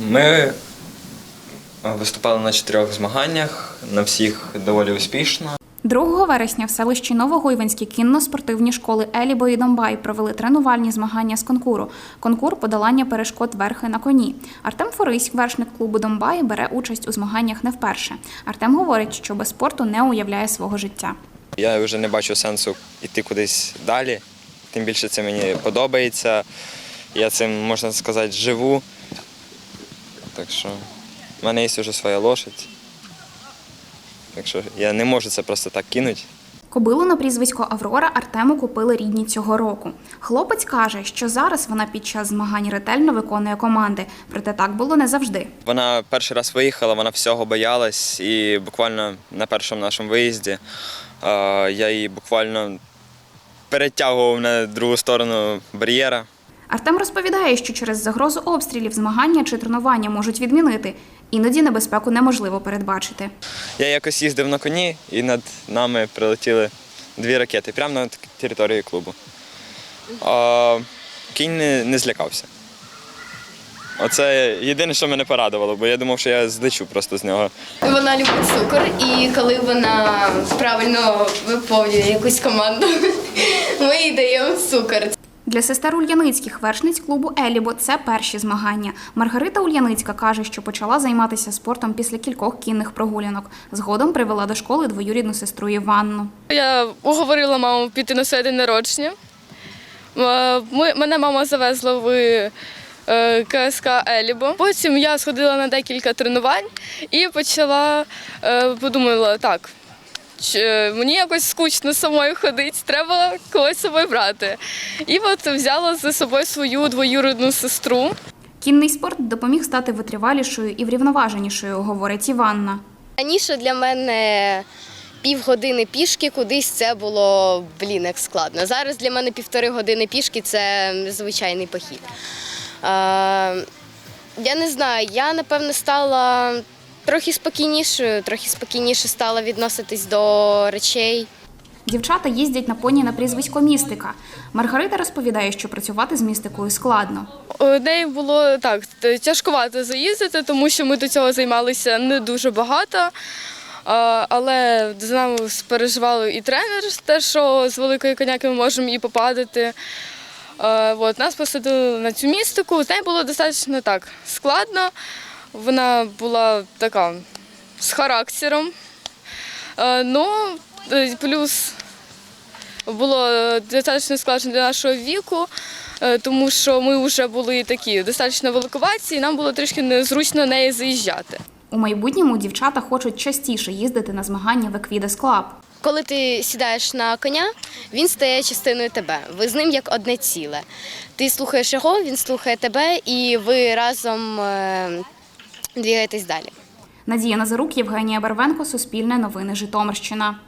Ми е, виступали на чотирьох змаганнях, на всіх доволі успішно. 2 вересня в селищі Новогуйвинські кінно-спортивні школи Елібо і Домбай провели тренувальні змагання з конкуру. Конкур подолання перешкод верхи на коні. Артем Форись, вершник клубу Домбай, бере участь у змаганнях не вперше. Артем говорить, що без спорту не уявляє свого життя. Я вже не бачу сенсу йти кудись далі. Тим більше це мені подобається. Я цим, можна сказати, живу. Так що в мене є вже своя лошадь. Так що я не можу це просто так кинути. Кобилу на прізвисько Аврора Артему купили рідні цього року. Хлопець каже, що зараз вона під час змагань ретельно виконує команди, проте так було не завжди. Вона перший раз виїхала, вона всього боялась, і буквально на першому нашому виїзді я її буквально перетягував на другу сторону бар'єра. Артем розповідає, що через загрозу обстрілів змагання чи тренування можуть відмінити. Іноді небезпеку неможливо передбачити. Я якось їздив на коні, і над нами прилетіли дві ракети прямо на території клубу. А, кінь не, не злякався. Оце єдине, що мене порадувало, бо я думав, що я злечу просто з нього. Вона любить цукор, і коли вона правильно виповнює якусь команду, ми їй даємо цукор. Для сестер Ульяницьких вершниць клубу Елібо це перші змагання. Маргарита Ульяницька каже, що почала займатися спортом після кількох кінних прогулянок. Згодом привела до школи двоюрідну сестру Іванну. Я уговорила маму піти на своє день народження. Е, мене мама завезла в е, КСК Елібо. Потім я сходила на декілька тренувань і почала е, подумала, так. Е, Мені якось скучно самою ходити, треба когось з собою брати. І от взяла за собою свою двоюрідну сестру. Кінний спорт допоміг стати витривалішою і врівноваженішою, говорить Іванна. Раніше для мене півгодини пішки кудись це було блін, як складно. Зараз для мене півтори години пішки це звичайний похід. Е, я не знаю, я напевно стала трохи спокійнішою, трохи спокійніше стала відноситись до речей. Дівчата їздять на поні на прізвисько Містика. Маргарита розповідає, що працювати з містикою складно. У неї було так тяжкувато заїздити, тому що ми до цього займалися не дуже багато. Але за нами переживали і тренер, те, що з великої коняки ми можемо і попадати. От, нас посадили на цю містику. З нею було достатньо так складно. Вона була така з характером. А, Ну, е, плюс було достатньо складно для нашого віку, е, тому що ми вже були такі достатньо великоваті, і нам було трішки незручно неї заїжджати. У майбутньому дівчата хочуть частіше їздити на змагання в Equides Club. Коли ти сідаєш на коня, він стає частиною тебе. Ви з ним як одне ціле. Ти слухаєш його, він слухає тебе, і ви разом е, далі. Надія Назарук, Євгенія Барвенко, Суспільне новини Житомирщина.